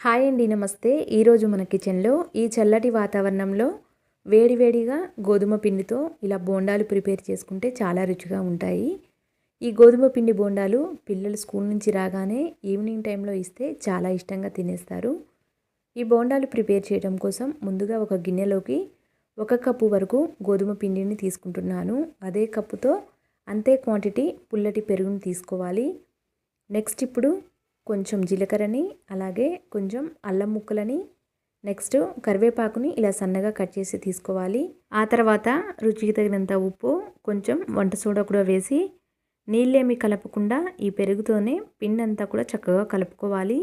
Hi అండి నమస్తే. ఈరోజు మన కిచెన్లో ఈ చల్లటి వాతావరణంలో వేడివేడిగా గోధుమ పిండితో ఇలా బోండాలు ప్రిపేర్ చేసుకుంటే చాలా రుచిగా ఉంటాయి. ఈ గోధుమ పిండి బోండాలు పిల్లలు స్కూల్ నుంచి రాగానే ఈవినింగ్ టైంలో ఇస్తే చాలా ఇష్టంగా తినేస్తారు. ఈ బోండాలు ప్రిపేర్ చేయడం కోసం ముందుగా ఒక గిన్నెలోకి ఒక కప్పు వరకు గోధుమ పిండిని తీసుకుంటున్నాను. అదే కప్పుతో అంతే క్వాంటిటీ పుల్లటి పెరుగును తీసుకోవాలి. నెక్స్ట్ ఇప్పుడు కొంచెం జీలకర్రని అలాగే కొంచెం అల్లం ముక్కలని నెక్స్ట్ కరివేపాకుని ఇలా సన్నగా కట్ చేసి తీసుకోవాలి. ఆ తర్వాత రుచికి తగినంత ఉప్పు కొంచెం వంట సోడా కూడా వేసి నీళ్ళేమి కలపకుండా ఈ పెరుగుతోనే పిండి అంతా కూడా చక్కగా కలుపుకోవాలి.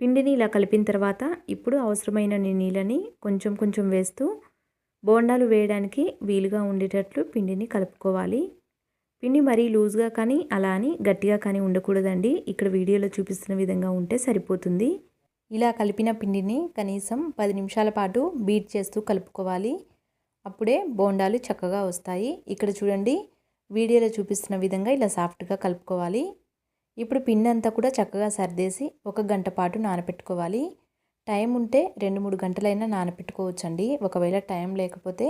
పిండిని ఇలా కలిపిన తర్వాత ఇప్పుడు అవసరమైన నీళ్ళని కొంచెం కొంచెం వేస్తూ బోండాలు వేయడానికి వీలుగా ఉండేటట్లు పిండిని కలుపుకోవాలి. పిండి మరీ లూజ్గా కానీ అలా అని గట్టిగా కానీ ఉండకూడదండి. ఇక్కడ వీడియోలో చూపిస్తున్న విధంగా ఉంటే సరిపోతుంది. ఇలా కలిపిన పిండిని కనీసం పది నిమిషాల పాటు బీట్ చేస్తూ కలుపుకోవాలి. అప్పుడే బోండాలు చక్కగా వస్తాయి. ఇక్కడ చూడండి వీడియోలో చూపిస్తున్న విధంగా ఇలా సాఫ్ట్గా కలుపుకోవాలి. ఇప్పుడు పిండి అంతా కూడా చక్కగా సర్దేసి ఒక గంట పాటు నానపెట్టుకోవాలి. టైం ఉంటే రెండు మూడు గంటలైనా నానపెట్టుకోవచ్చండి. ఒకవేళ టైం లేకపోతే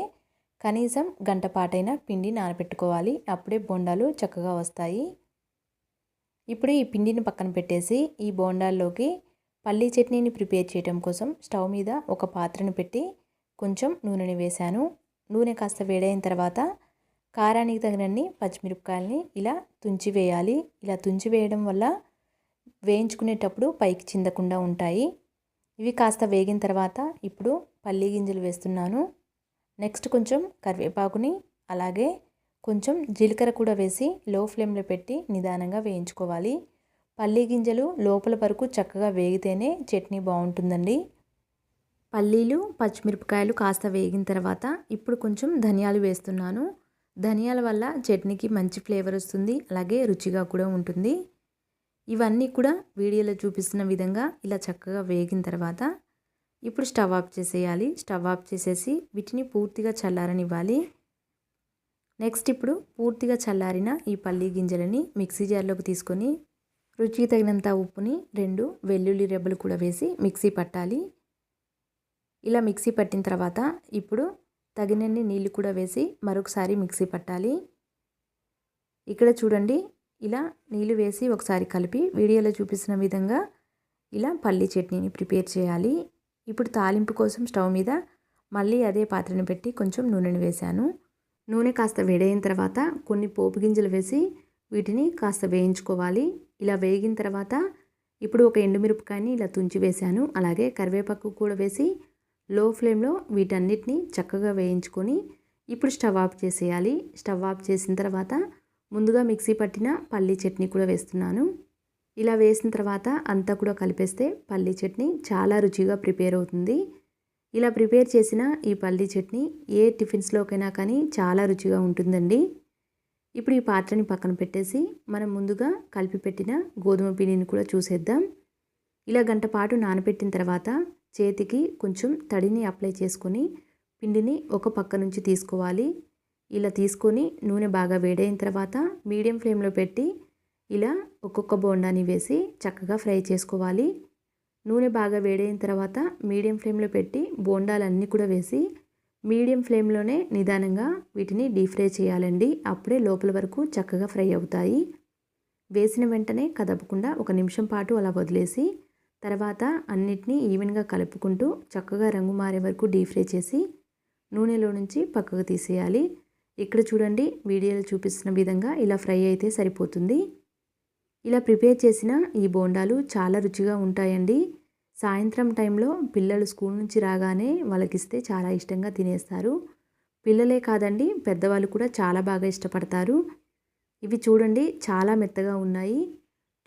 కనీసం గంటపాటైనా పిండి నానబెట్టుకోవాలి. అప్పుడే బోండాలు చక్కగా వస్తాయి. ఇప్పుడు ఈ పిండిని పక్కన పెట్టేసి ఈ బోండాల్లోకి పల్లీ చట్నీని ప్రిపేర్ చేయడం కోసం స్టవ్ మీద ఒక పాత్రను పెట్టి కొంచెం నూనెని వేశాను. నూనె కాస్త వేడైన తర్వాత కారానికి తగినన్ని పచ్చిమిరపకాయలని ఇలా తుంచి వేయాలి. ఇలా తుంచి వేయడం వల్ల వేయించుకునేటప్పుడు పైకి చిందకుండా ఉంటాయి. ఇవి కాస్త వేగిన తర్వాత ఇప్పుడు పల్లీ గింజలు వేస్తున్నాను. నెక్స్ట్ కొంచెం కరివేపాకుని అలాగే కొంచెం జీలకర్ర కూడా వేసి లో ఫ్లేమ్లో పెట్టి నిదానంగా వేయించుకోవాలి. పల్లీ గింజలు లోపల వరకు చక్కగా వేగితేనే చట్నీ బాగుంటుందండి. పల్లీలు పచ్చిమిరపకాయలు కాస్త వేగిన తర్వాత ఇప్పుడు కొంచెం ధనియాలు వేస్తున్నాను. ధనియాల వల్ల చట్నీకి మంచి ఫ్లేవర్ వస్తుంది అలాగే రుచిగా కూడా ఉంటుంది. ఇవన్నీ కూడా వీడియోలో చూపిస్తున్న విధంగా ఇలా చక్కగా వేగిన తర్వాత ఇప్పుడు స్టవ్ ఆఫ్ చేసేయాలి. స్టవ్ ఆఫ్ చేసేసి వీటిని పూర్తిగా చల్లారనివ్వాలి. నెక్స్ట్ ఇప్పుడు పూర్తిగా చల్లారిన ఈ పల్లీ గింజలని మిక్సీ జార్లోకి తీసుకొని రుచికి తగినంత ఉప్పుని రెండు వెల్లుల్లి రెబ్బలు కూడా వేసి మిక్సీ పట్టాలి. ఇలా మిక్సీ పట్టిన తర్వాత ఇప్పుడు తగినన్ని నీళ్ళు కూడా వేసి మరొకసారి మిక్సీ పట్టాలి. ఇక్కడ చూడండి ఇలా నీళ్ళు వేసి ఒకసారి కలిపి వీడియోలో చూపిస్తున్న విధంగా ఇలా పల్లీ చట్నీని ప్రిపేర్ చేయాలి. ఇప్పుడు తాలింపు కోసం స్టవ్ మీద మళ్ళీ అదే పాత్రను పెట్టి కొంచెం నూనెను వేశాను. నూనె కాస్త వేడైన తర్వాత కొన్ని పోపు గింజలు వేసి వీటిని కాస్త వేయించుకోవాలి. ఇలా వేగిన తర్వాత ఇప్పుడు ఒక ఎండుమిరపకాయని ఇలా తుంచి వేశాను. అలాగే కరివేపాకు కూడా వేసి లో ఫ్లేమ్లో వీటన్నిటిని చక్కగా వేయించుకొని ఇప్పుడు స్టవ్ ఆఫ్ చేసేయాలి. స్టవ్ ఆఫ్ చేసిన తర్వాత ముందుగా మిక్సీ పట్టిన పల్లీ చట్నీ కూడా వేస్తున్నాను. ఇలా వేసిన తర్వాత అంతా కూడా కలిపేస్తే పల్లీ చట్నీ చాలా రుచిగా ప్రిపేర్ అవుతుంది. ఇలా ప్రిపేర్ చేసిన ఈ పల్లీ చట్నీ ఏ టిఫిన్స్లోకైనా కానీ చాలా రుచిగా ఉంటుందండి. ఇప్పుడు ఈ పాత్రని పక్కన పెట్టేసి మనం ముందుగా కలిపి పెట్టిన గోధుమ పిండిని కూడా చూసేద్దాం. ఇలా గంట పాటు నానబెట్టిన తర్వాత చేతికి కొంచెం తడిని అప్లై చేసుకొని పిండిని ఒక పక్క నుంచి తీసుకోవాలి. ఇలా తీసుకొని నూనె బాగా వేడైన తర్వాత మీడియం ఫ్లేమ్లో పెట్టి ఇలా ఒక్కొక్క బోండాని వేసి చక్కగా ఫ్రై చేసుకోవాలి. నూనె బాగా వేడైన తర్వాత మీడియం ఫ్లేమ్లో పెట్టి బోండాలన్నీ కూడా వేసి మీడియం ఫ్లేమ్లోనే నిదానంగా వీటిని డీప్ ఫ్రై చేయాలండి. అప్పుడే లోపల వరకు చక్కగా ఫ్రై అవుతాయి. వేసిన వెంటనే కదపకుండా ఒక నిమిషం పాటు అలా వదిలేసి తర్వాత అన్నిటినీ ఈవెన్గా కలుపుకుంటూ చక్కగా రంగు మారే వరకు డీప్ ఫ్రై చేసి నూనెలో నుంచి పక్కకు తీసేయాలి. ఇక్కడ చూడండి వీడియోలో చూపిస్తున్న విధంగా ఇలా ఫ్రై అయితే సరిపోతుంది. ఇలా ప్రిపేర్ చేసిన ఈ బోండాలు చాలా రుచిగా ఉంటాయండి. సాయంత్రం టైంలో పిల్లలు స్కూల్ నుంచి రాగానే వాళ్ళకిస్తే చాలా ఇష్టంగా తినేస్తారు. పిల్లలే కాదండి పెద్దవాళ్ళు కూడా చాలా బాగా ఇష్టపడతారు. ఇవి చూడండి చాలా మెత్తగా ఉన్నాయి.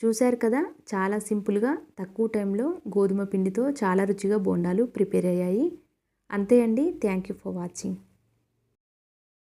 చూశారు కదా చాలా సింపుల్గా తక్కువ టైంలో గోధుమ పిండితో చాలా రుచిగా బోండాలు ప్రిపేర్ అయ్యాయి. అంతే అండి థ్యాంక్ యూ ఫర్ వాచింగ్.